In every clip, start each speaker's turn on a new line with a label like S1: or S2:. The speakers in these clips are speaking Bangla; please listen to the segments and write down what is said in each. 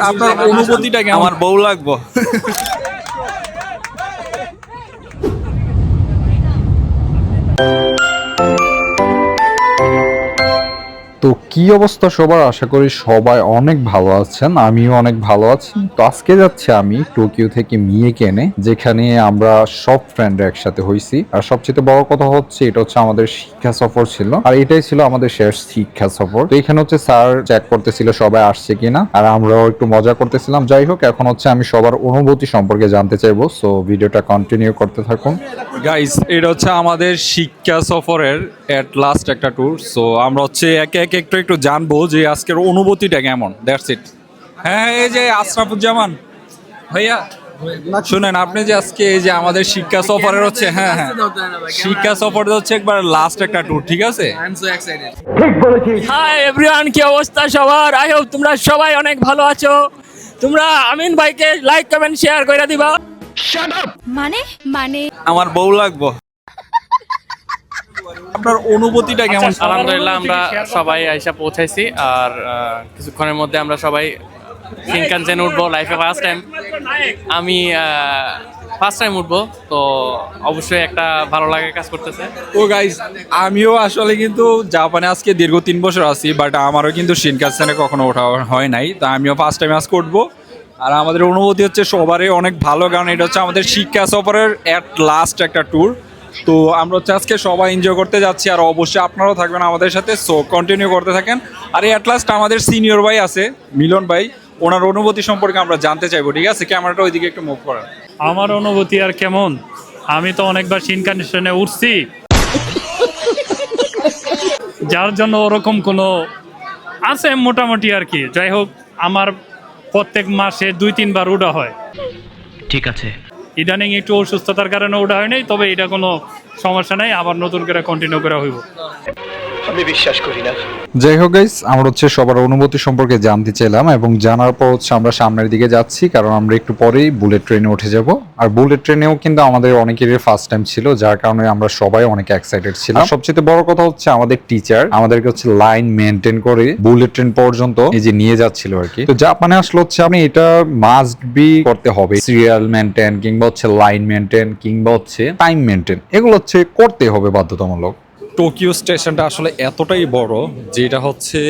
S1: আপনার অনুভূতিটা কেমন?
S2: আমার বউ লাগবো।
S3: তো কি অবস্থা সবার? আশা করি সবাই অনেক ভালো আছেন আমিও অনেক ভালো আছি। তো আজকে যাচ্ছি আমি টোকিও থেকে মিয়ে কেনে যেখানে আমরা সব ফ্রেন্ড একসাথে হয়েছি আর সবচেয়ে বড় কথা হচ্ছে এটা হচ্ছে আমাদের শিক্ষা সফর ছিল। আর এটাই ছিল আমাদের শেষ শিক্ষা সফর। তো এখানে হচ্ছে স্যার চেক করতেছিল সবাই আসছে কিনা আর আমরাও একটু মজা করতেছিলাম। যাই হোক এখন হচ্ছে আমি সবার অনুভূতি সম্পর্কে জানতে চাইব। সো ভিডিওটা কন্টিনিউ করতে থাকুন।
S1: গাইস এটা হচ্ছে আমাদের শিক্ষা সফরের এট লাস্ট একটা ট্যুর সো আমরা হচ্ছে একে একে একটু একটু জানব যে আজকের অনুভূতিটা কেমন? দ্যাটস ইট হ্যাঁ হ্যাঁ, এই যে আশরাফুজ্জামান। ভাইয়া শুনেন আপনি যে আজকে এই যে আমাদের শিক্ষা সফরের হচ্ছে হ্যাঁ হ্যাঁ। শিক্ষা সফর হচ্ছে একবার লাস্ট একটা ট্যুর ঠিক আছে?
S4: হাই এভরিওয়ান কি অবস্থা সবার? আই হোপ তোমরা সবাই অনেক ভালো আছো। তোমরা আমিন ভাইকে লাইক কমেন্ট শেয়ার করে দিবা।
S5: শাট আপ মানে মানে।
S2: আমার বউ লাগবো।
S1: আপনার অনুভূতিটা কেমন?
S6: আলহামদুলিল্লাহ আমরা সবাই আইসা পৌঁছাইছি আর কিছুক্ষণের মধ্যে আমরা সবাই শিনকানসেন উঠবো লাইফে ফার্স্ট টাইম আমি ফার্স্ট টাইম উঠবো তো অবশ্যই একটা ভালো লাগে কাজ করতেছে।
S1: তো গাইজ আমিও আসলে কিন্তু জাপানে আজকে দীর্ঘ তিন বছর আছি বাট আমারও কিন্তু শিনকানসেনে কখনো ওঠা হয় নাই তো আমিও ফার্স্ট টাইম আজকে উঠবো। আর আমাদের অনুভূতি হচ্ছে সবারই অনেক ভালো কারণ এটা হচ্ছে আমাদের শিক্ষা সফরের অ্যাট লাস্ট একটা ট্যুর তো আমরা হচ্ছে আজকে সবাই এনজয় করতে যাচ্ছি আর অবশ্যই আপনারাও থাকবেন আমাদের সাথে। সো কন্টিনিউ করতে থাকেন। আর অ্যাট লাস্ট আমাদের সিনিয়র ভাই আছে মিলন ভাই। ওনার অনুভূতি সম্পর্কে আমরা জানতে চাইব ঠিক আছে? ক্যামেরাটা ওইদিকে একটু মুভ করেন।
S7: আমার অনুভূতি আর কেমন? আমি তো অনেকবার শিনকানেশনে উঠছি। যার জন্য ওরকম কোনো আছে মোটামুটি আর কি। যাই হোক আমার প্রত্যেক মাসে দুই তিনবার উঠা হয়।
S8: ঠিক আছে।
S7: ইদানিং একটু অসুস্থতার কারণে ওটা হয়নি, তবে এটা কোনো সমস্যা নাই, আবার নতুন করে কন্টিনিউ করা হইব।
S3: যাই হোক গাইস আমরা হচ্ছে সবার অনুভূতি সম্পর্কে জানতে চাইলাম এবং জানার পর হচ্ছে আমরা সামনের দিকে যাচ্ছি কারণ আমরা একটু পরেই বুলেট ট্রেনে উঠে যাব। আর বুলেট ট্রেনেও কিন্তু আমাদের অনেকেরই ফার্স্ট টাইম ছিল যার কারণে আমরা সবাই অনেক এক্সাইটেড ছিলাম। সবচেয়ে বড় কথা হচ্ছে আমাদের টিচার আমাদেরকে হচ্ছে লাইন মেনটেন করে বুলেট ট্রেন পর্যন্ত এই যে নিয়ে যাচ্ছিল আর কি। তো জাপানে আসলে হচ্ছে আপনি এটা মাস্ট বি করতে হবে। সিরিয়াল মেনটেন কিংবা হচ্ছে লাইন মেনটেন কিংবা হচ্ছে টাইম মেনটেন এগুলো হচ্ছে করতে হবে বাধ্যতামূলক।
S1: টোকিও স্টেশনটা আসলে এতটাই বড় যেটা হচ্ছে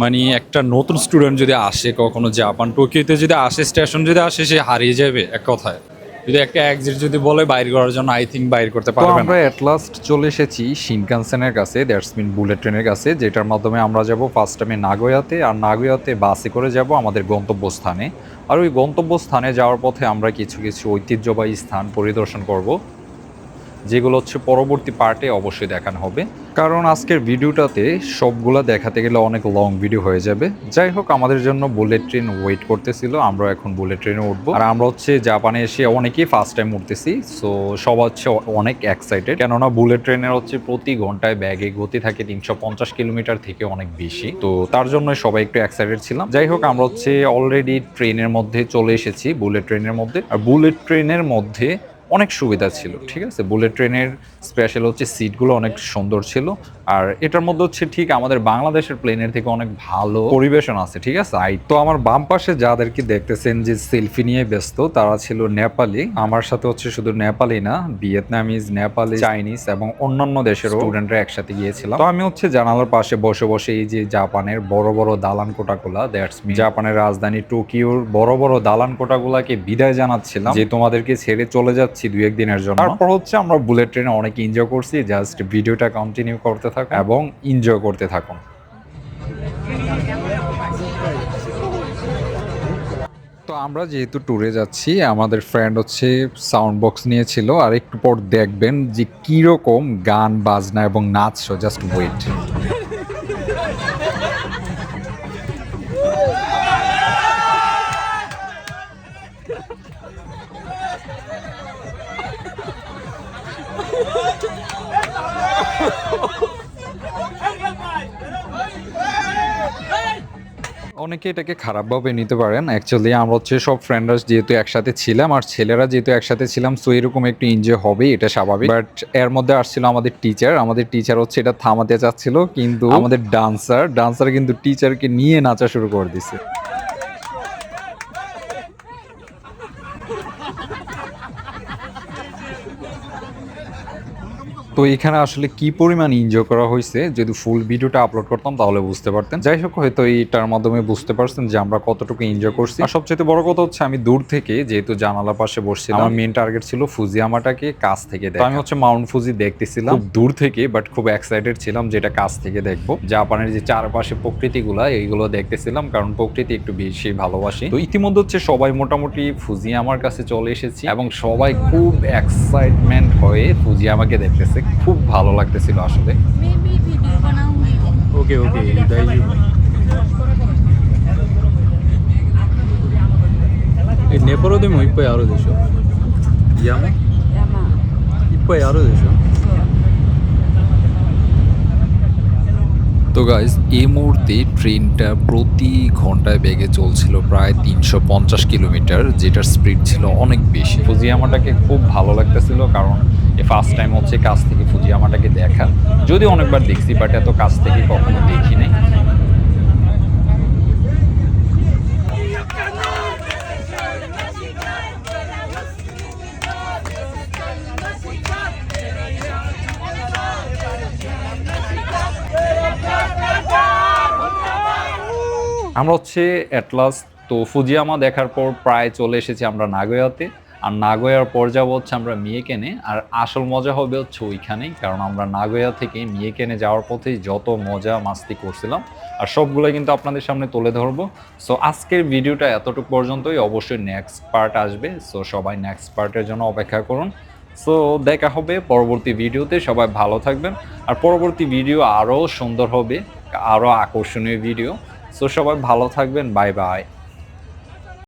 S1: মানে একটা নতুন স্টুডেন্ট যদি আসে কখনো জাপান টোকিওতে যদি আসে স্টেশন যদি আসে সে হারিয়ে যাবে এক কথায়। যদি একটা এক্সিট যদি বলে বাইর করার জন্য আই থিঙ্ক বাইর করতে পারবে
S3: আমরা এট লাস্ট চলে এসেছি শিনকানসেনের কাছে দ্যাটস মিন বুলেট ট্রেনের কাছে যেটার মাধ্যমে আমরা যাব ফার্স্ট টাইমে নাগোয়াতে আর নাগোয়াতে বাসে করে যাব আমাদের গন্তব্যস্থানে। আর ওই গন্তব্যস্থানে যাওয়ার পথে আমরা কিছু কিছু ঐতিহ্যবাহী স্থান পরিদর্শন করব। যেগুলো হচ্ছে পরবর্তী পার্টে অবশ্যই দেখানো হবে। কারণ আজকের ভিডিওটাতে সবগুলা দেখাতে গেলে অনেক লং ভিডিও হয়ে যাবে। যাই হোক, আমাদের জন্য বুলেট ট্রেন ওয়েট করতেছিল, আমরা এখন বুলেট ট্রেনে উঠবো। আর আমরা হচ্ছে জাপানে এসে অনেকেই ফার্স্ট টাইম উঠতেছি সো সব হচ্ছে অনেক এক্সাইটেড কেননা বুলেট ট্রেনের হচ্ছে প্রতি ঘন্টায় ব্যাগে গতি থাকে তিনশো পঞ্চাশ কিলোমিটার থেকে অনেক বেশি। তো তার জন্য সবাই একটু এক্সাইটেড ছিলাম। যাই হোক, আমরা হচ্ছে অলরেডি ট্রেনের মধ্যে চলে এসেছি বুলেট ট্রেনের মধ্যে। আর বুলেট ট্রেনের মধ্যে অনেক সুবিধা ছিল, ঠিক আছে? বুলেট ট্রেনের স্পেশাল হচ্ছে সিটগুলো অনেক সুন্দর ছিল। আর এটার মধ্যে হচ্ছে ঠিক আমাদের বাংলাদেশের প্লেনের থেকে অনেক ভালো পরিবেশন আছে, ঠিক আছে? আই তো আমার বাম পাশে যাদেরকে দেখতেছেন যে সেলফি নিয়ে ব্যস্ত, তারা ছিল নেপালি। আমার সাথে হচ্ছে শুধু নেপালি না, ভিয়েতনামিজ, নেপালি, চাইনিজ এবং অন্যান্য দেশের স্টুডেন্টরা একসাথে গিয়েছিলাম। তো আমি হচ্ছে জানালার পাশে বসে বসে এই যে জাপানের বড় বড় দালান কোটাগুলা দ্যাটস মি জাপানের রাজধানী টোকিওর বড় বড় দালান কোটাগুলাকে বিদায় জানাচ্ছিলাম, যে তোমাদেরকে ছেড়ে চলে যাচ্ছি। দুই একদিনের জন্য। তারপর হচ্ছে আমরা বুলেট ট্রেনে অনেক এনজয় করছি জাস্ট ভিডিওটা কন্টিনিউ করতে থাকুন এবং এনজয় করতে থাকুন। তো আমরা যেহেতু ট্যুরে যাচ্ছি, আমাদের ফ্রেন্ড হচ্ছে সাউন্ড বক্স নিয়েছিল, আর একটু পর দেখবেন যে কীরকম গান, বাজনা এবং নাচ জাস্ট ওয়েট অনেকে এটাকে খারাপভাবে নিতে পারেন। অ্যাকচুয়ালি আমরা হচ্ছে সব ফ্রেন্ডার্স যেহেতু একসাথে ছিলাম আর ছেলেরা যেহেতু একসাথে ছিলাম সো এরকম একটু এনজয় হবে এটা স্বাভাবিক। বাট এর মধ্যে আসছিল আমাদের টিচার আমাদের টিচার হচ্ছে এটা থামাতে চাচ্ছিল, কিন্তু আমাদের ডান্সার ডান্সার কিন্তু টিচারকে নিয়ে নাচা শুরু করে দিছে। তো এখানে আসলে কি পরিমাণ এনজয় করা হয়েছে? যদি ফুল ভিডিওটা আপলোড করতাম তাহলে বুঝতে পারতেন। যাই হোক হয়তো এইটার মাধ্যমে বুঝতে পারছেন যে আমরা কতটুকু এনজয় করছি। আর সবচেয়ে বড় কথা হচ্ছে আমি দূর থেকে যেহেতু জানালা পাশে বসছিলাম আমার মেন টার্গেট ছিল ফুজিয়ামাটাকে কাছ থেকে দেখা। আমি হচ্ছে মাউন্ট ফুজি দেখতেছিলাম। খুব দূর থেকে বাট খুব এক্সাইটেড ছিলাম যেটা কাছ থেকে দেখব। জাপানের যে চারপাশে প্রকৃতিগুলা এইগুলো দেখতেছিলাম কারণ প্রকৃতি একটু বেশি ভালোবাসি। তো ইতিমধ্যে হচ্ছে সবাই মোটামুটি ফুজিয়ামার কাছে চলে এসেছি এবং সবাই খুব এক্সাইটমেন্ট হয়ে ফুজিয়ামাকে দেখতেছে। খুব ভালো লাগতেছিল আসলে।
S1: ওকে ওকে নেপালও でも
S3: তো গাইজ এই মুহূর্তে ট্রেনটা প্রতি ঘন্টায় বেগে চলছিল প্রায় তিনশো পঞ্চাশ কিলোমিটার যেটার স্পিড ছিল অনেক বেশি। ফুজিয়ামাটাকে খুব ভালো লাগতেছিল কারণ ফার্স্ট টাইম হচ্ছে কাছ থেকে ফুজিয়ামাটাকে দেখা। যদি অনেকবার দেখছি বাট এত কাছ থেকে কখনো দেখি নাই। আমরা হচ্ছে অ্যাটলাস তো ফুজিয়ামা দেখার পর প্রায় চলে এসেছি আমরা নাগোয়াতে। আর নাগোয়ার পর যাব হচ্ছে আমরা মিয়েকেনে, আর আসল মজা হবে হচ্ছে ওইখানেই কারণ আমরা নাগোয়া থেকে মিয়েকেনে যাওয়ার পথেই যত মজা মাস্তি করছিলাম, আর সবগুলো কিন্তু আপনাদের সামনে তুলে ধরবো। সো আজকের ভিডিওটা এতটুকু পর্যন্তই, অবশ্যই নেক্সট পার্ট আসবে সো সবাই নেক্সট পার্টের জন্য অপেক্ষা করুন। সো দেখা হবে পরবর্তী ভিডিওতে, সবাই ভালো থাকবেন, আর পরবর্তী ভিডিও আরও সুন্দর হবে, আরও আকর্ষণীয় ভিডিও। সো সবাই ভালো থাকবেন বাই বাই